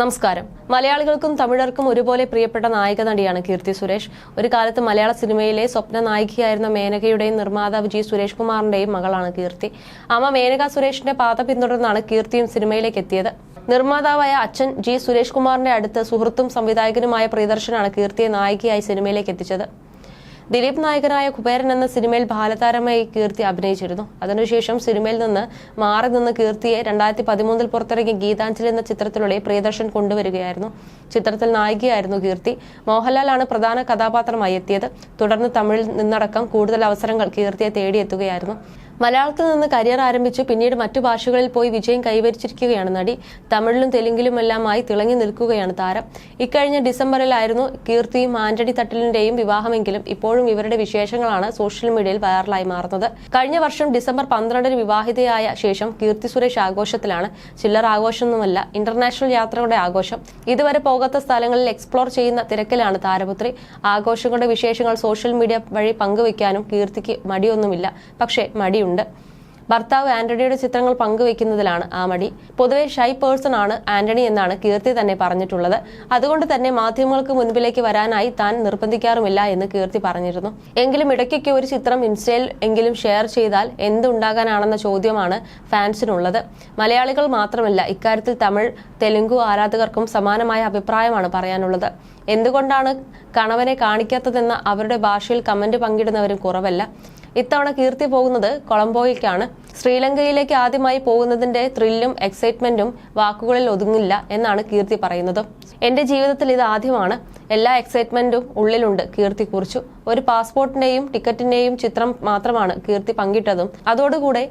നമസ്കാരം. മലയാളികൾക്കും തമിഴർക്കും ഒരുപോലെ പ്രിയപ്പെട്ട നായിക നടിയാണ് കീർത്തി സുരേഷ്. ഒരു കാലത്ത് മലയാള സിനിമയിലെ സ്വപ്ന നായികയായിരുന്ന മേനകയുടെയും നിർമ്മാതാവ് ജി സുരേഷ് കുമാറിന്റെയും മകളാണ് കീർത്തി. അമ്മ മേനക സുരേഷിന്റെ പാത പിന്തുടർന്നാണ് കീർത്തിയും സിനിമയിലേക്ക് എത്തിയത്. നിർമ്മാതാവായ അച്ഛൻ ജി സുരേഷ് കുമാറിന്റെ അടുത്ത് സുഹൃത്തും സംവിധായകനുമായ പ്രിയദർശനാണ് കീർത്തിയെ നായികയായി സിനിമയിലേക്ക് എത്തിച്ചത്. ദിലീപ് നായകനായ കുബേരൻ എന്ന സിനിമയിൽ ബാലതാരമായി കീർത്തി അഭിനയിച്ചിരുന്നു. അതിനുശേഷം സിനിമയിൽ നിന്ന് മാറി നിന്ന് കീർത്തിയെ രണ്ടായിരത്തി പതിമൂന്നിൽ പുറത്തിറങ്ങിയ ഗീതാഞ്ജലി എന്ന ചിത്രത്തിലൂടെ പ്രിയദർശൻ കൊണ്ടുവരികയായിരുന്നു. ചിത്രത്തിൽ നായികയായിരുന്നു കീർത്തി. മോഹൻലാലാണ് പ്രധാന കഥാപാത്രമായി എത്തിയത്. തുടർന്ന് തമിഴിൽ നിന്നടക്കം കൂടുതൽ അവസരങ്ങൾ കീർത്തിയെ തേടിയെത്തുകയായിരുന്നു. മലയാളത്തിൽ നിന്ന് കരിയർ ആരംഭിച്ച് പിന്നീട് മറ്റു ഭാഷകളിൽ പോയി വിജയം കൈവരിച്ചിരിക്കുകയാണ് നടി. തമിഴിലും തെലുങ്കിലുമെല്ലാമായി തിളങ്ങി നിൽക്കുകയാണ് താരം. ഇക്കഴിഞ്ഞ ഡിസംബറിലായിരുന്നു കീർത്തിയും ആന്റണി തട്ടിലിന്റെയും വിവാഹമെങ്കിലും ഇപ്പോഴും ഇവരുടെ വിശേഷങ്ങളാണ് സോഷ്യൽ മീഡിയയിൽ വൈറലായി മാറുന്നത്. കഴിഞ്ഞ വർഷം ഡിസംബർ പന്ത്രണ്ടിന് വിവാഹിതയായ ശേഷം കീർത്തി സുരേഷ് ആഘോഷത്തിലാണ്. ചില്ലർ ആഘോഷമൊന്നുമല്ല ഇന്റർനാഷണൽ യാത്രകളുടെ ആഘോഷം. ഇതുവരെ പോകാത്ത സ്ഥലങ്ങളിൽ എക്സ്പ്ലോർ ചെയ്യുന്ന തിരക്കിലാണ് താരപുത്രി. ആഘോഷങ്ങളുടെ വിശേഷങ്ങൾ സോഷ്യൽ മീഡിയ വഴി പങ്കുവയ്ക്കാനും കീർത്തിക്ക് മടിയൊന്നുമില്ല. പക്ഷേ മടിയുണ്ട്. ഭർത്താവ് ആന്റണിയുടെ ചിത്രങ്ങൾ പങ്കുവെക്കുന്നതിലാണ് ആ മടി പൊതുവെ ഷൈ പേഴ്സൺ ആണ് ആന്റണി എന്നാണ് കീർത്തി തന്നെ പറഞ്ഞിട്ടുള്ളത്. അതുകൊണ്ട് തന്നെ മാധ്യമങ്ങൾക്ക് മുൻപിലേക്ക് വരാനായി താൻ നിർബന്ധിക്കാറുമില്ല എന്ന് കീർത്തി പറഞ്ഞിരുന്നു. എങ്കിലും ഇടയ്ക്കൊക്കെ ഒരു ചിത്രം ഇൻസ്റ്റയിൽ എങ്കിലും ഷെയർ ചെയ്താൽ എന്തുണ്ടാകാനാണെന്ന ചോദ്യമാണ് ഫാൻസിനുള്ളത്. മലയാളികൾ മാത്രമല്ല ഇക്കാര്യത്തിൽ തമിഴ് തെലുങ്കു ആരാധകർക്കും സമാനമായ അഭിപ്രായമാണ് പറയാനുള്ളത്. എന്തുകൊണ്ടാണ് കണവനെ കാണിക്കാത്തതെന്ന് അവരുടെ ഭാഷയിൽ കമന്റ് പങ്കിടുന്നവരും കുറവല്ല. ഇത്തവണ കീർത്തി പോകുന്നത് കൊളംബോയിലേക്കാണ്. ശ്രീലങ്കയിലേക്ക് ആദ്യമായി പോകുന്നതിന്റെ ത്രില്ലും എക്സൈറ്റ്മെന്റും വാക്കുകളിൽ ഒതുങ്ങില്ല എന്നാണ് കീർത്തി പറയുന്നത്. എന്റെ ജീവിതത്തിൽ ഇത് ആദ്യമാണ്. എല്ലാ എക്സൈറ്റ്മെന്റും ഉള്ളിലുണ്ട് കീർത്തി കുറിച്ചു ഒരു പാസ്പോർട്ടിന്റെയും ടിക്കറ്റിന്റെയും ചിത്രം മാത്രമാണ് കീർത്തി പങ്കിട്ടതും. അതോടുകൂടെ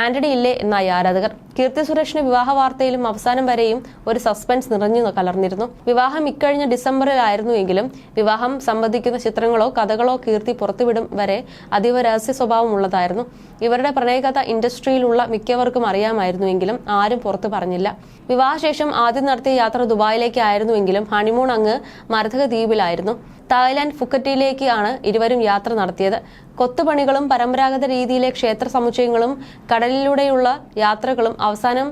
ആന്റണി ഇല്ലേ എന്നായി ആരാധകർ. കീർത്തി സുരേഷിന് വിവാഹ വാർത്തയിലും അവസാനം വരെയും ഒരു സസ്പെൻസ് നിറഞ്ഞു കലർന്നിരുന്നു. വിവാഹം ഇക്കഴിഞ്ഞ ഡിസംബറിലായിരുന്നു എങ്കിലും വിവാഹം സംബന്ധിക്കുന്ന ചിത്രങ്ങളോ കഥകളോ കീർത്തി പുറത്തുവിടും വരെ അതീവ രഹസ്യ സ്വഭാവമുള്ളതായിരുന്നു ഇവരുടെ പ്രണയകഥ ഇൻഡസ്ട്രിയിലുള്ള മിക്കവർക്കും അറിയാമായിരുന്നുവെങ്കിലും ആരും പുറത്തു പറഞ്ഞില്ല. വിവാഹശേഷം ആദ്യം നടത്തിയ യാത്ര ദുബായിലേക്കായിരുന്നുവെങ്കിലും ഹണിമൂൺ അങ്ങ് മരതക ദ്വീപിലായിരുന്നു തായ്ലാന്റ് ഫുക്കറ്റിലേക്ക് ആണ് ഇരുവരും യാത്ര നടത്തിയത്. കൊത്തുപണികളും പരമ്പരാഗത രീതിയിലെ ക്ഷേത്ര സമുച്ചയങ്ങളും കടലിലൂടെയുള്ള യാത്രകളും അവസാനം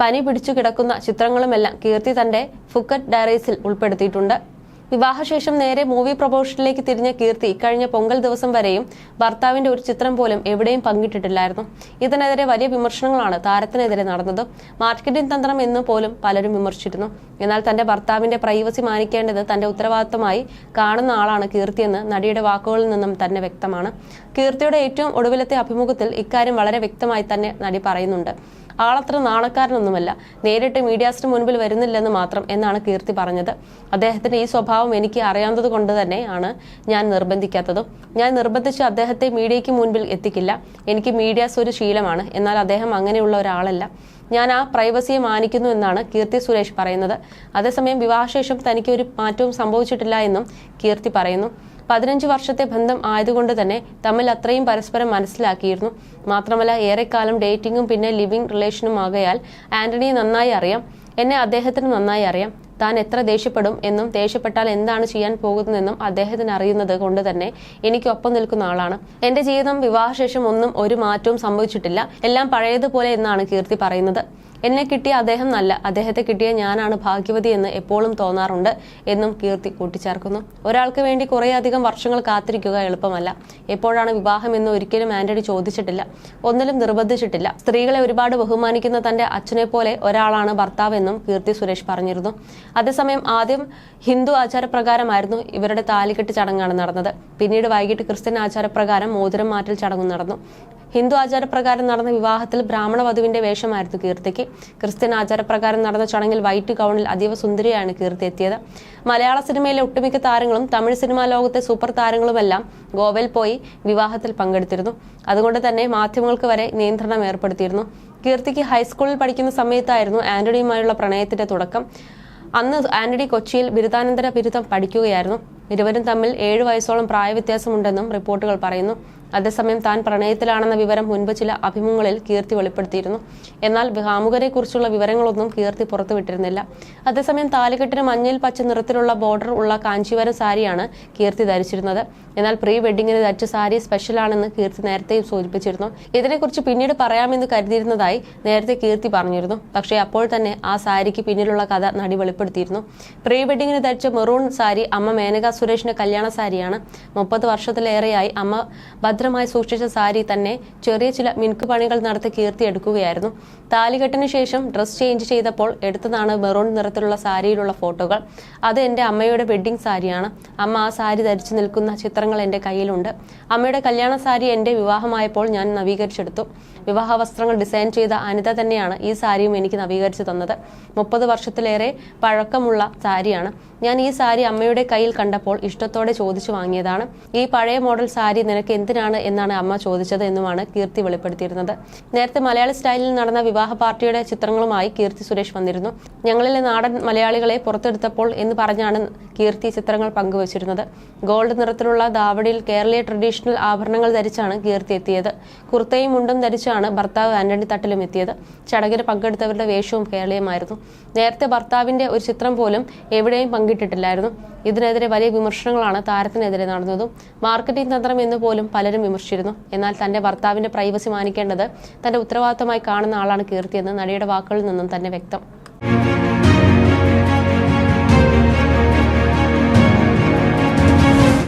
പനി പിടിച്ചു കിടക്കുന്ന ചിത്രങ്ങളുമെല്ലാം കീർത്തി തന്റെ ഫുക്കറ്റ് ഡയറീസിൽ ഉൾപ്പെടുത്തിയിട്ടുണ്ട്. വിവാഹശേഷം നേരെ മൂവി പ്രൊമോഷനിലേക്ക് തിരിഞ്ഞ കീർത്തി കഴിഞ്ഞ പൊങ്കൽ ദിവസം വരെയും ഭർത്താവിന്റെ ഒരു ചിത്രം പോലും എവിടെയും പങ്കിട്ടിട്ടില്ലായിരുന്നു. ഇതിനെതിരെ വലിയ വിമർശനങ്ങളാണ് താരത്തിനെതിരെ നടന്നത്. മാർക്കറ്റിംഗ് തന്ത്രം എന്ന് പോലും പലരും വിമർശിച്ചിരുന്നു. എന്നാൽ തന്റെ ഭർത്താവിന്റെ പ്രൈവസി മാനിക്കേണ്ടത് തന്റെ ഉത്തരവാദിത്തമായി കാണുന്ന ആളാണ് കീർത്തിയെന്ന് നടിയുടെ വാക്കുകളിൽ നിന്നും തന്നെ വ്യക്തമാണ്. കീർത്തിയുടെ ഏറ്റവും ഒടുവിലത്തെ അഭിമുഖത്തിൽ ഇക്കാര്യം വളരെ വ്യക്തമായി തന്നെ നടി പറയുന്നുണ്ട്. ആളത്ര നാണക്കാരനൊന്നുമല്ല. നേരിട്ട് മീഡിയാസിന് മുൻപിൽ വരുന്നില്ലെന്ന് മാത്രം എന്നാണ് കീർത്തി പറഞ്ഞത്. അദ്ദേഹത്തിന്റെ ഈ സ്വഭാവം എനിക്ക് അറിയാവുന്നത് കൊണ്ട് തന്നെ ആണ് ഞാൻ നിർബന്ധിക്കാത്തതും. ഞാൻ നിർബന്ധിച്ച് അദ്ദേഹത്തെ മീഡിയയ്ക്ക് മുൻപിൽ എത്തിക്കില്ല. എനിക്ക് മീഡിയാസ് ഒരു ശീലമാണ്. എന്നാൽ അദ്ദേഹം അങ്ങനെയുള്ള ഒരാളല്ല. ഞാൻ ആ പ്രൈവസിയെ മാനിക്കുന്നു എന്നാണ് കീർത്തി സുരേഷ് പറയുന്നത്. അതേസമയം വിവാഹശേഷം തനിക്ക് ഒരു മാറ്റവും സംഭവിച്ചിട്ടില്ല എന്നും കീർത്തി പറയുന്നു. പതിനഞ്ച് വർഷത്തെ ബന്ധം ആയതുകൊണ്ട് തന്നെ തമ്മിൽ അത്രയും പരസ്പരം മനസ്സിലാക്കിയിരുന്നു. മാത്രമല്ല ഏറെക്കാലം ഡേറ്റിംഗും പിന്നെ ലിവിംഗ് റിലേഷനും ആകയാൽ ആന്റണിയെ നന്നായി അറിയാം എന്നെ അദ്ദേഹത്തിന് നന്നായി അറിയാം. താൻ എത്ര ദേഷ്യപ്പെടും എന്നും ദേഷ്യപ്പെട്ടാൽ എന്താണ് ചെയ്യാൻ പോകുന്നതെന്നും അദ്ദേഹത്തിന് അറിയുന്നത് കൊണ്ട് തന്നെ എനിക്ക് ഒപ്പം നിൽക്കുന്ന ആളാണ്. എന്റെ ജീവിതം വിവാഹശേഷം ഒന്നും ഒരു മാറ്റവും സംഭവിച്ചിട്ടില്ല. എല്ലാം പഴയതുപോലെ എന്നാണ് കീർത്തി പറയുന്നത്. എന്നെ കിട്ടിയ അദ്ദേഹം നല്ല അദ്ദേഹത്തെ കിട്ടിയ ഞാനാണ് ഭാഗ്യവതി എന്ന് എപ്പോഴും തോന്നാറുണ്ട് എന്നും കീർത്തി കൂട്ടിച്ചേർക്കുന്നു. ഒരാൾക്ക് വേണ്ടി കുറേയധികം വർഷങ്ങൾ കാത്തിരിക്കുക എളുപ്പമല്ല. എപ്പോഴാണ് വിവാഹം എന്ന് ഒരിക്കലും ആന്റണി ചോദിച്ചിട്ടില്ല. ഒന്നിലും നിർബന്ധിച്ചിട്ടില്ല. സ്ത്രീകളെ ഒരുപാട് ബഹുമാനിക്കുന്ന തന്റെ അച്ഛനെ പോലെ ഒരാളാണ് ഭർത്താവെന്നും കീർത്തി സുരേഷ് പറഞ്ഞിരുന്നു. അതേസമയം ആദ്യം ഹിന്ദു ആചാരപ്രകാരമായിരുന്നു ഇവരുടെ താലികെട്ട് ചടങ്ങാണ് നടന്നത്. പിന്നീട് വൈകിട്ട് ക്രിസ്ത്യൻ ആചാരപ്രകാരം മോതിരം മാറ്റൽ ചടങ്ങും നടന്നു. ഹിന്ദു ആചാരപ്രകാരം നടന്ന വിവാഹത്തിൽ ബ്രാഹ്മണ വധുവിന്റെ വേഷമായിരുന്നു കീർത്തിക്ക്. ക്രിസ്ത്യൻ ആചാരപ്രകാരം നടന്ന ചടങ്ങിൽ വൈറ്റ് ഗൗണിൽ അതീവ സുന്ദരിയാണ് കീർത്തി എത്തിയത്. മലയാള സിനിമയിലെ ഒട്ടുമിക്ക താരങ്ങളും തമിഴ് സിനിമാ ലോകത്തെ സൂപ്പർ താരങ്ങളുമെല്ലാം ഗോവയിൽ പോയി വിവാഹത്തിൽ പങ്കെടുത്തിരുന്നു. അതുകൊണ്ട് തന്നെ മാധ്യമങ്ങൾക്ക് വരെ നിയന്ത്രണം ഏർപ്പെടുത്തിയിരുന്നു. കീർത്തിക്ക് ഹൈസ്കൂളിൽ പഠിക്കുന്ന സമയത്തായിരുന്നു ആന്റണിയുമായുള്ള പ്രണയത്തിന്റെ തുടക്കം. അന്ന് ആന്റണി കൊച്ചിയിൽ ബിരുദാനന്തര ബിരുദം പഠിക്കുകയായിരുന്നു. ഇരുവരും തമ്മിൽ ഏഴു വയസ്സോളം പ്രായവ്യത്യാസമുണ്ടെന്നും റിപ്പോർട്ടുകൾ പറയുന്നു. അതേസമയം താൻ പ്രണയത്തിലാണെന്ന വിവരം മുൻപ് ചില അഭിമുഖങ്ങളിൽ കീർത്തി വെളിപ്പെടുത്തിയിരുന്നു. എന്നാൽ വിഹാമുഖരെ കുറിച്ചുള്ള വിവരങ്ങളൊന്നും കീർത്തി പുറത്തുവിട്ടിരുന്നില്ല. അതേസമയം താലികെട്ടിന് മഞ്ഞയിൽ പച്ച നിറത്തിലുള്ള ബോർഡർ ഉള്ള കാഞ്ചീവരം സാരിയാണ് കീർത്തി ധരിച്ചിരുന്നത്. എന്നാൽ പ്രീ വെഡിങ്ങിന് ധരിച്ച സാരി സ്പെഷ്യലാണെന്ന് കീർത്തി നേരത്തെയും സൂചിപ്പിച്ചിരുന്നു. ഇതിനെക്കുറിച്ച് പിന്നീട് പറയാമെന്ന് കരുതിയിരുന്നതായി നേരത്തെ കീർത്തി പറഞ്ഞിരുന്നു. പക്ഷേ അപ്പോൾ തന്നെ ആ സാരിക്ക് പിന്നിലുള്ള കഥ നടി വെളിപ്പെടുത്തിയിരുന്നു. പ്രീ വെഡിങ്ങിന് ധരിച്ച മെറൂൺ സാരി അമ്മ മേനക സുരേഷിന്റെ കല്യാണ സാരിയാണ്. മുപ്പത് വർഷത്തിലേറെയായി അമ്മ ഭദ്രമായി സൂക്ഷിച്ച സാരി തന്നെ ചെറിയ ചില മിനുക്കുപണികൾ നടത്തി കീർത്തിയെടുക്കുകയായിരുന്നു. താലികെട്ടിന് ശേഷം ഡ്രസ് ചേഞ്ച് ചെയ്തപ്പോൾ എടുത്തതാണ് മെറൂൺ നിറത്തിലുള്ള സാരിയിലുള്ള ഫോട്ടോകൾ. അത് എന്റെ അമ്മയുടെ വെഡ്ഡിംഗ് സാരിയാണ്. അമ്മ ആ സാരി ധരിച്ചു നിൽക്കുന്ന ചിത്രങ്ങൾ എന്റെ കയ്യിലുണ്ട്. അമ്മയുടെ കല്യാണ സാരി എന്റെ വിവാഹമായപ്പോൾ ഞാൻ നവീകരിച്ചെടുത്തു. വിവാഹ വസ്ത്രങ്ങൾ ഡിസൈൻ ചെയ്ത അനിത തന്നെയാണ് ഈ സാരിയും എനിക്ക് നവീകരിച്ചു തന്നത്. മുപ്പത് വർഷത്തിലേറെ പഴക്കമുള്ള സാരിയാണ്. ഞാൻ ഈ സാരി അമ്മയുടെ കയ്യിൽ കണ്ടപ്പോൾ ഇഷ്ടത്തോടെ ചോദിച്ചു വാങ്ങിയതാണ്. ഈ പഴയ മോഡൽ സാരി നിനക്ക് എന്തിനാണ് എന്നാണ് അമ്മ ചോദിച്ചത് എന്നുമാണ് കീർത്തി വെളിപ്പെടുത്തിയിരുന്നത്. നേരത്തെ മലയാളി സ്റ്റൈലിൽ നടന്ന വിവാഹ പാർട്ടിയുടെ ചിത്രങ്ങളുമായി കീർത്തി സുരേഷ് വന്നിരുന്നു. ഞങ്ങളിലെ നാടൻ മലയാളികളെ പുറത്തെടുത്തപ്പോൾ എന്ന് പറഞ്ഞാണ് കീർത്തി ചിത്രങ്ങൾ പങ്കുവച്ചിരുന്നത്. ഗോൾഡ് നിറത്തിലുള്ള ദാവടിയിൽ കേരളീയ ട്രഡീഷണൽ ആഭരണങ്ങൾ ധരിച്ചാണ് കീർത്തി എത്തിയത്. കുർത്തയും മുണ്ടും ധരിച്ചാണ് ഭർത്താവ് ആന്റണി തട്ടിലും എത്തിയത്. ചടങ്ങിന് പങ്കെടുത്തവരുടെ വേഷവും കേരളീയമായിരുന്നു. നേരത്തെ ഭർത്താവിന്റെ ഒരു ചിത്രം പോലും എവിടെയും പങ്കിട്ടിട്ടില്ലായിരുന്നു. ഇതിനെതിരെ വലിയ വിമർശനങ്ങളാണ് താരത്തിനെതിരെ നടന്നതും. മാർക്കറ്റിംഗ് തന്ത്രം എന്ന് പോലും പലരും വിമർശിച്ചിരുന്നു? എന്നാൽ തന്റെ ഭർത്താവിന്റെ പ്രൈവസി മാനിക്കേണ്ടത് തന്റെ ഉത്തരവാദിത്തമായി കാണുന്ന ആളാണ് കീർത്തിയെന്ന് നടിയുടെ വാക്കുകളിൽ നിന്നും തന്നെ വ്യക്തം.